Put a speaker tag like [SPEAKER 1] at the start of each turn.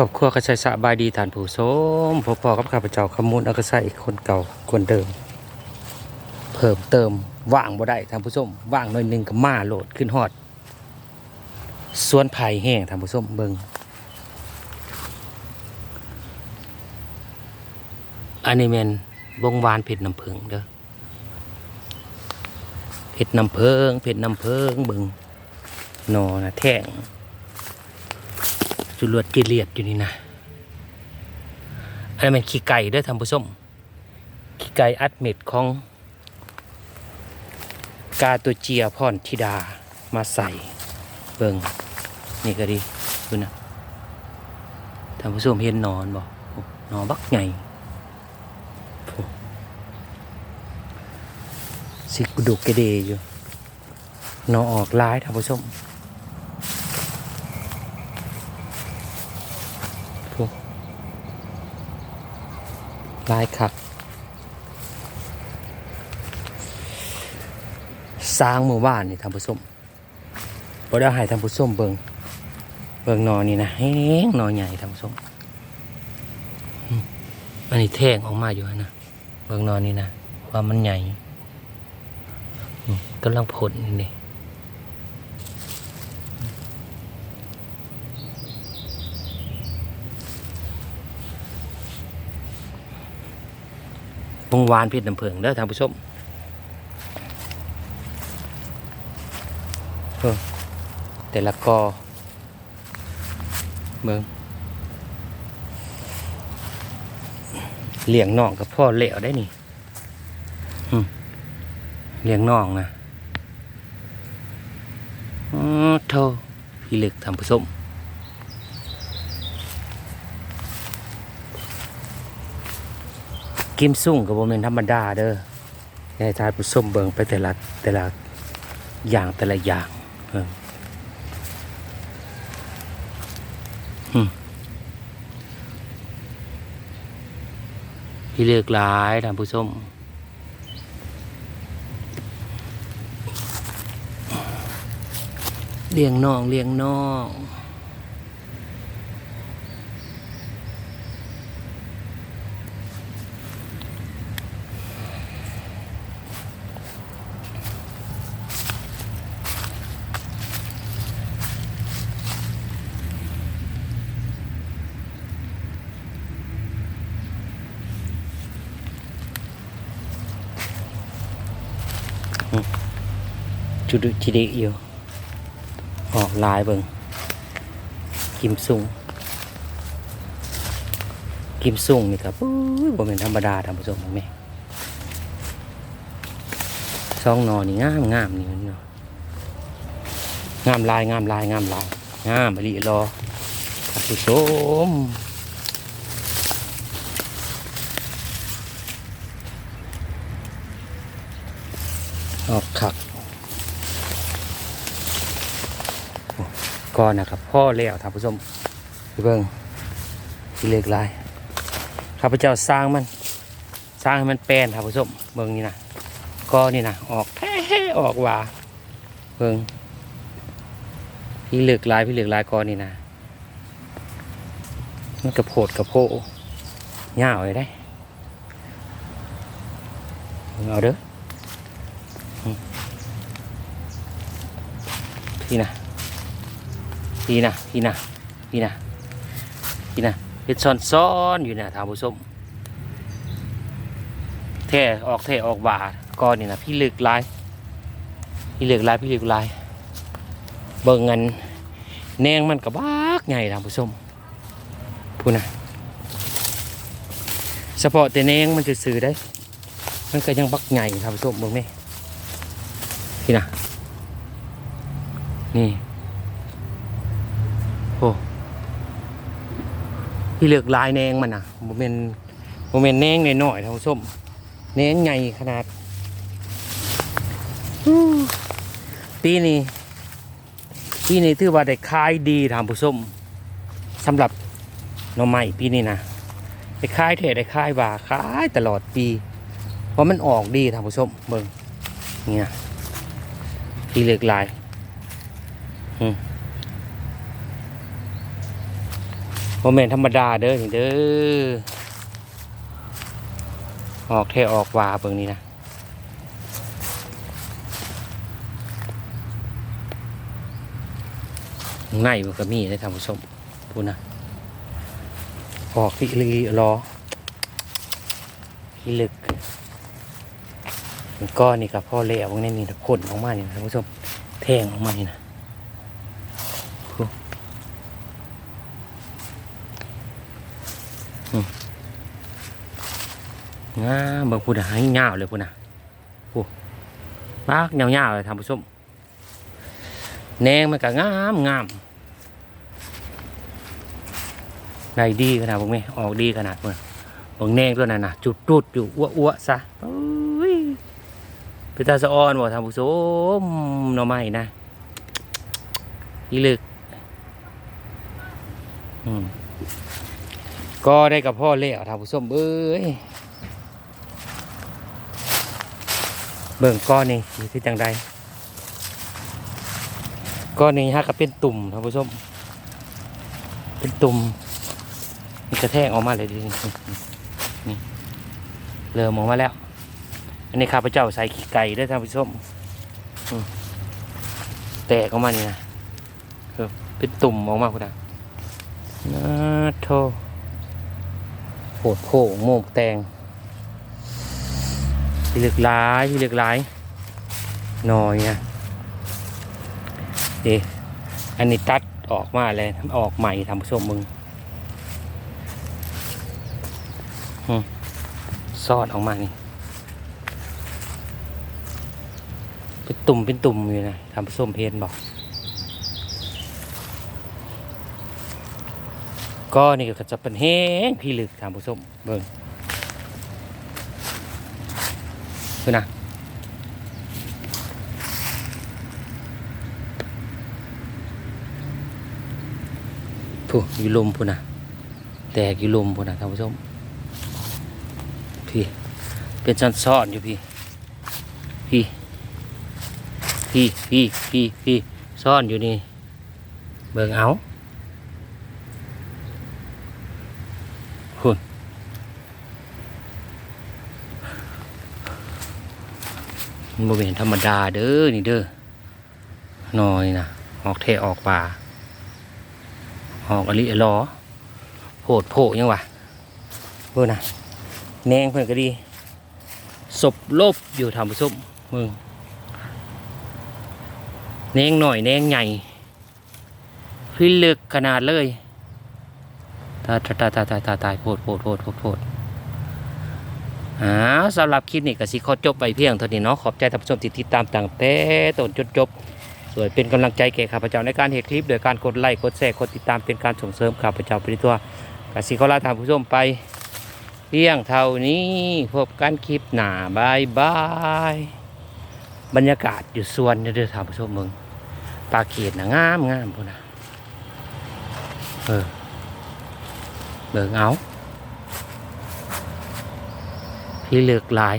[SPEAKER 1] ครอบครัวกระชัยสะบายดีฐานผู้ชมพอพอกับข้าพเจ้าขมูลอักษะอีกคนเก่าคนเดิม เพิ่มเติมว่างบ่ได้ท่านผู้ชมว่างหน่อยหนึงก็มาโหลดขึ้นฮอดสวนไผ่แห้งท่านผู้ชมเบิงอันนี้แมนวงวานเผ็ดน้ำผึ้งเด้อเผ็ดน้ำเพิงเผ็ดน้ำเพิงเบิงนอนะแท่ง จุลวดกิเลียดอยู่นี่นะอันนี้มันขี้ไก่ด้วยท่านผู้ชมขี้ไก่อัดเม็ดของ กาตัวเจียพรธิดามาใส่เบิงนี่ก็ดีดูนะท่านผู้ชมเห็นนอนบอ้หนอนบักใหญ่สิกระดูกกระเดยอยู่นอนออกลายท่านผู้ชม ลายคักสร้างหมู่บ้านนี่ท่านผู้ชมบ่ได้ให้ท่านผู้ชมเบิงเบิงนอนนี่นะแห้งนอนใหญ่ท่านผู้ชมอันนี้แท่งออกมาอยู่นะเบิงนอนนี่นะว่ามันใหญ่กำลังผลนี่ วงวานพิษน้ำเพิงเด้อท่านผู้ชมแต่ละกอเมืองเลี้ยงน่องกับพ่อเหลวได้นี่เลี้ยงน่องนะอ๋อโทพี่เล็กท่านผู้ชม กิมซุ่งกับโมเมนธรรมดาเด้อให้ทายผู้ส้มเบิงไปแต่ละแต่ละอย่างแต่ละอย่างเอออืมพี่เลือกหลายท่านผู้ชมเลี้ยงน้องเลี้ยงน้อง จุดจิดิอยู่ ออกลายเบิงกิมซุงกิมซุงนี่ครับอุ้ยบ่เป็นธรรมดาท่านผู้ชมเห็นไหมซองนอนนี่งามงามนี่นเนาะงามลายงามลายงามลายงามบริรอท่านผู้ชมออกขัก ก่อนนะครับพ่อเลี้ยวท่านผู้ชมไปเบิ่งที่เล็กลายข้าพเจ้าสร้างมัน สร้างให้มันแปลนท่านผู้ชมเบิ่งนี่นะก็นี่นะออกแท้ออกว่าเบิ่งพี่เลือกลายพี่เลือกลายก่อนนี่นะมันกระโพดกระโพเงาวเลยได้เบิ่งเอาเด้ออืมพี่นะ พี่นะพี่นะพี่นะพี่นะเป็นซ้อนซ้อนอยู่นะทานผู้ชมแท่ออกแท่ออกบาก้อนนี่นะพี่เลือกลายพี่เลือกลายพี่เลือกลายเบิ่งเงินแนงมันกับบักใหญ่ทานผู้ชมพูนะเฉพาะแต่แนงมันจะซื้อได้ มันก็ยังบักใหญ่ทานผู้ชมเบิ่งไหมพี่นะนี่ โอ้พี่เลือกลายแนงมันอะโมเมนโมเมนแนงหน่อยๆท่านผู้ชมแนงใหญ่ขนาดปีนี้ปีนี้ถือว่าได้ขายดีท่านผู้ชมสำหรับหน่อไม้ปีนี้นะได้ขายเทได้ขายว่าขายตลอดปี เพราะมันออกดีท่านผู้ชมเบิ่งเนี่ยพี่เลือกลายอืม โมเมนธรรมดาเด้อเด้อออกเทออกวาเบิ่งนี้นะไงมันก็มีได้ท่านผู้ชมพูดนะออกที่ลีรอที่ลึกมันก้อนนี่กับพ่อเลี้ยวนี่นี่นะขนออกมานี่นะท่านผู้ชมแทงออกมานี่นะ งามบางพูดหายเงาเลยพูดนะโอ้มากเงาเงาเลยท่านผู้ชมแนงมันก็งามงามในดีขนาดพวกนี้ออกดีขนาดเมื่อบางแนงตัวนั้นนะจุดจุดอยู่อ้วอ้วซะโอ้ยเป็นตาสะออนบ่ท่านผู้ชมหน่อไม้นะอีลึกอืม ก็ได้กับพ่อเลี้ยวท่านผู้ชมเอ้ยเบิ่งก้อนนี่อยู่ที่จังใดก้อนนี้ฮะก็เป็นตุ่มท่านผู้ชม เป็นตุ่มมีกระแทกออกมาเลยดินี่เริ่มออกมาแล้ว อันนี้ข้าพเจ้าใส่ขี้ไก่ด้วยท่านผู้ชมแตกออกมานี่นะเออเป็นตุ่มออกมาคุณนะนะโท โหดโผงโมกแตงที่เลือกหลายที่เลือกหลายหน่อยนะเดอันนี้ตัดออกมาเลยออกใหม่ทำผู้ชมมึงอซอดออกมานี่เป็นตุ่มเป็นตุ่มอยู่นะทำผู้ชมเพนบอก ก็นี่ก็จะเป็นแห้งพี่ลึกทำผู้ชมเบิ่งคือนะผู้อยู่ลมพูนะแตกอยู่ลมพูนะท่านผู้ชมพี่เป็นชั้นซ่อนอยู่พี่พี่พี่พี่พี่พี่ซ่อนอยู่นี่เบิ่งเอาคุณ มันบ่เป็นธรรมดาเด้อนี่เด้อหน่อยนะออกเทออกป่าออกอลิอลอโผดโผยังวะเพื่อนะแนงเพื่อนก็ดีศพลบอยู่ทำผสมมึงแนงหน่อยแนงใหญ่พี่เลึกขนาดเลยตายตายตายตายตายตายโผดโผดโผดโผดโผด อ่าสำหรับคลิปนี้ก็สิขอจบไปเพียงเท่านี้เนาะขอบใจท่านผู้ชมที่ติดตามตั้งแต่ต้นจนจบสวยเป็นกำลังใจแก่ข้าพเจ้าในการเห็นคลิปโดยการกดไลค์กดแชร์กดติดตามเป็นการส่งเสริมข้าพเจ้าไปในตัวก็สิขอลาท่านผู้ชมไปเพียงเท่านี้พบกันคลิปหน้าบายบายบรรยากาศอยู่สวนเด้อดท่านผู้ชมมึงปลาเขียดนะงามงามพุ่นนะเออเบิ่งเอา ที่เลือกหลาย